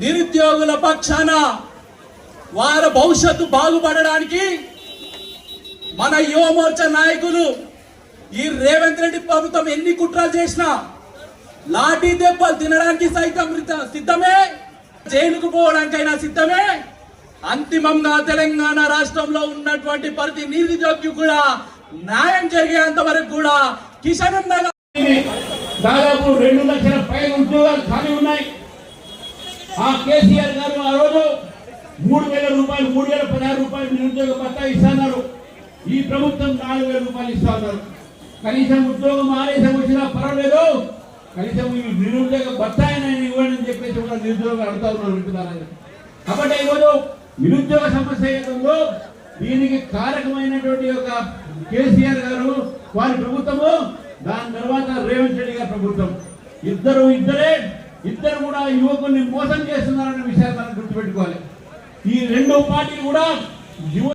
నిరుద్యోగుల పక్షాన వారి భవిష్యత్తు బాగుపడడానికి మన యువమోర్చ నాయకులు ఈ రేవంత్ రెడ్డి ప్రభుత్వం ఎన్ని కుట్రలు చేసినా లాఠీ దెబ్బలు తినడానికి సైతం సిద్ధమే. జైలుకు పోవడానికైనా సిద్ధమే. అంతిమంగా తెలంగాణ రాష్ట్రంలో ఉన్నటువంటి ప్రతి నిరుద్యోగి కూడా న్యాయం జరిగేంత వరకు కూడా కిషన్ దాదాపు రెండు లక్షల పైన ఉద్యోగాలు ఖాళీ ఉన్నాయి. ఆ కేసీఆర్ గారు ఆ రోజు మూడు వేల రూపాయలు మూడు వేల పదహారు రూపాయలు నిరుద్యోగ భత్తా ఇస్తున్నారు. ఈ ప్రభుత్వం నాలుగు వేల రూపాయలు ఇస్తా ఉన్నారు కనీసం ఉద్యోగం ఆదేశం వచ్చినా పర్వాలేదు. కనీసం ఈ నిరుద్యోగ బత్తాయినా ఇవ్వండి అని చెప్పేసి కూడా నిరుద్యోగం అడుగుతా ఉన్నారు వింటున్నారని కాబట్టి ఈరోజు నిరుద్యోగ సమస్య ఏదో దీనికి కారకమైనటువంటి ఒక కేసీఆర్ గారు వారి ప్రభుత్వము దాని తర్వాత రేవంత్ రెడ్డి గారి ప్రభుత్వం. ఇద్దరు ఇద్దరే ఇద్దరు కూడా యువకుల్ని మోసం చేస్తున్నారన్న విషయాన్ని మనం గుర్తుపెట్టుకోవాలి. ఈ రెండు పార్టీలు కూడా యువ